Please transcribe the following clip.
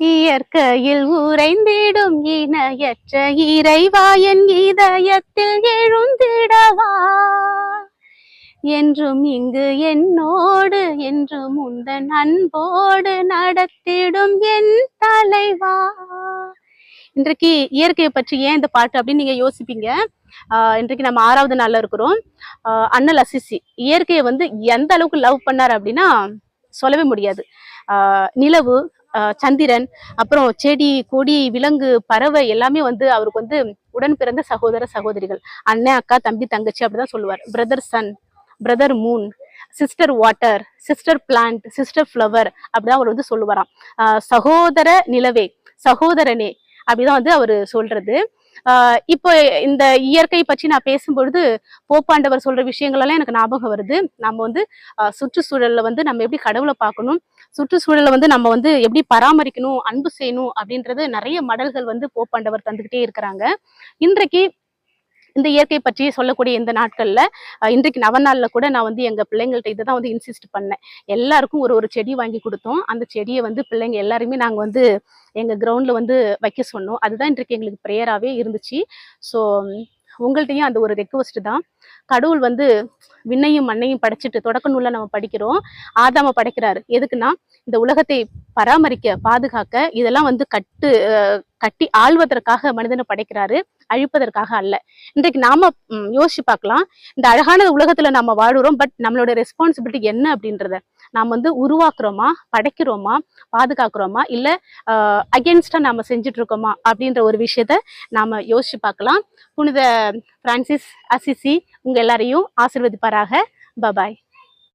இயற்கையில் உறைந்திடும் இணையற்ற இறைவா என் இதயத்தில் எழுந்திடவா. என்றும் இங்கு என்னோடு என்றும் உந்தன் அன்போடு நடத்திடும் என் தலைவா. இன்றைக்கு இயற்கையை பற்றி ஏன் இந்த பாட்டு அப்படின்னு நீங்க யோசிப்பீங்க? ஆஹ் இன்றைக்கு நம்ம ஆறாவது நாள்ல இருக்கிறோம். ஆஹ் அண்ணல் அசிசி இயற்கையை வந்து எந்த அளவுக்கு லவ் பண்ணார் அப்படின்னா சொல்லவே முடியாது. நிலவு சந்திரன் அப்புறம் செடி கொடி விலங்கு பறவை எல்லாமே வந்து அவருக்கு வந்து உடன் பிறந்த சகோதர சகோதரிகள். அண்ணன் அக்கா தம்பி தங்கச்சி அப்படிதான் சொல்லுவார். Brother sun brother moon sister water sister plant sister flower அப்படிதான் அவர் வந்து சொல்லுவாராம். சகோதர நிலவே சகோதரனே அப்படிதான் வந்து அவர் சொல்றது. இப்போ இந்த இயற்கை பற்றி நான் பேசும்பொழுது போப்பாண்டவர் சொல்ற விஷயங்கள் எல்லாம் எனக்கு ஞாபகம் வருது. நம்ம வந்து சுற்றுச்சூழலில் சுற்றுச்சூழல்ல வந்து நம்ம எப்படி கடவுளை பார்க்கணும் சுற்றுச்சூழலை வந்து நம்ம வந்து எப்படி பராமரிக்கணும் அன்பு செய்யணும் அப்படின்றது நிறைய மடல்கள் வந்து போப்பாண்டவர் தந்துகிட்டே இருக்கிறாங்க. இன்றைக்கு இந்த இயற்கை பற்றி சொல்லக்கூடிய இந்த நாட்கள்ல இன்றைக்கு நவநாளில் கூட நான் வந்து எங்க பிள்ளைங்கள்ட்ட இதை தான் வந்து இன்சிஸ்ட் பண்ணேன். எல்லாருக்கும் ஒரு ஒரு செடி வாங்கி கொடுத்தோம். அந்த செடியை வந்து பிள்ளைங்க எல்லாருமே நாங்க வந்து எங்க கிரவுண்ட்ல வந்து வைக்க சொன்னோம். அதுதான் இன்றைக்கு எங்களுக்கு ப்ரேயராகவே இருந்துச்சு. ஸோ உங்கள்கிட்டயும் அந்த ஒரு ரெக்வஸ்ட் தான். கடவுள் வந்து விண்ணையும் மண்ணையும் படைச்சிட்டு தொடக்க நூலில் நம்ம படிக்கிறோம். ஆதாம படைக்கிறாரு. எதுக்குன்னா இந்த உலகத்தை பராமரிக்க பாதுகாக்க இதெல்லாம் வந்து கட்டு கட்டி ஆழ்வதற்காக மனிதனை படைக்கிறாரு அழிப்பதற்காக அல்ல. இன்றைக்கு நாம யோசிச்சு பார்க்கலாம். இந்த அழகான உலகத்துல நம்ம வாழுறோம் பட் நம்மளோட ரெஸ்பான்சிபிலிட்டி என்ன அப்படின்றத. நாம் வந்து உருவாக்குறோமா படைக்கிறோமா பாதுகாக்கிறோமா இல்ல அகேன்ஸ்டா நாம செஞ்சுட்டு இருக்கோமா அப்படின்ற ஒரு விஷயத்த நாம யோசிச்சு பார்க்கலாம். புனித பிரான்சிஸ் அசிசி உங்க எல்லாரையும் ஆசிர்வதிப்பாராக. பபாய்